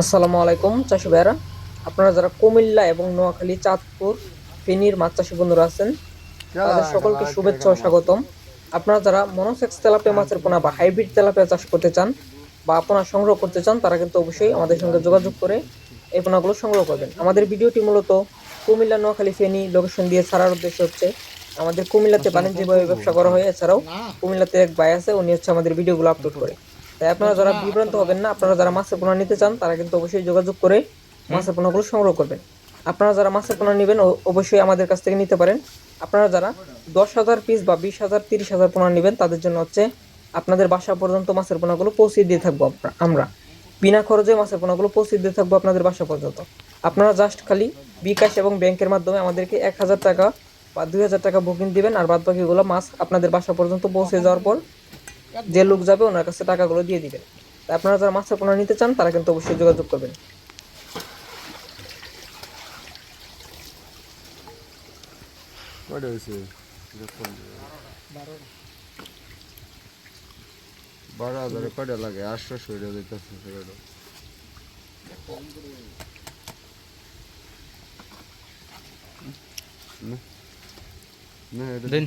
আসসালামু আলাইকুম চাষি ভাইরা আপনারা যারা কুমিল্লা এবং নোয়াখালী চাঁদপুর ফেনীর মাছ চাষি বন্ধুরা আছেন তাদের সকলকে শুভেচ্ছা ও স্বাগতম। আপনারা যারা মনোসেক্স তেলাপিয়া মাছের পোনা বা হাইব্রিড তেলাপিয়া চাষ করতে চান বা পোনা সংগ্রহ করতে চান তারা কিন্তু অবশ্যই আমাদের সঙ্গে যোগাযোগ করে এই পোনাগুলো সংগ্রহ করবেন। আমাদের ভিডিওটি মূলত কুমিল্লা নোয়াখালী ফেনী লোকেশন দিয়ে ছাড়ার উদ্দেশ্য হচ্ছে আমাদের কুমিল্লাতে বাণিজ্যিকভাবে ব্যবসা করা হয়। এছাড়াও কুমিল্লাতে এক ভাই আছে উনি হচ্ছে আমাদের ভিডিওগুলো আপলোড করে। তাই আপনারা যারা বিভ্রান্ত হবেন না, আপনারা যারা মাছের পোনা নিতে চান, তারা কিন্তু অবশ্যই যোগাযোগ করে মাছের পোনাগুলো সংগ্রহ করবেন। আপনারা যারা মাছের পোনা নেবেন অবশ্যই আমাদের কাছ থেকে নিতে পারেন। আপনারা যারা দশ হাজার পিস বা বিশ হাজার, তিরিশ হাজার পোনা নেবেন, তাদের জন্য হচ্ছে আপনাদের বাসা পর্যন্ত মাছের পোনাগুলো পৌঁছে দিয়ে থাকব আমরা- বিনা খরচে মাছের পোনাগুলো পৌঁছে দিয়ে থাকব আপনাদের বাসা পর্যন্ত। আপনারা জাস্ট খালি বিকাশ এবং ব্যাংকের মাধ্যমে আমাদেরকে এক হাজার টাকা বা দুই হাজার টাকা বুকিং দিবেন, আর বাদ বাকিগুলো মাছ আপনাদের বাসা পর্যন্ত পৌঁছে যাওয়ার পর যে লোক যাবে ওনার কাছে টাকাগুলো দিয়ে দিবেন আপনারা যারা মাছের পোনা নিতে চান তারা কিন্তু অবশ্যই যোগাযোগ করবেন। কয়টা হয়েছে? বারো হাজারে কয়টা লাগে? আটশো না এটা দিন।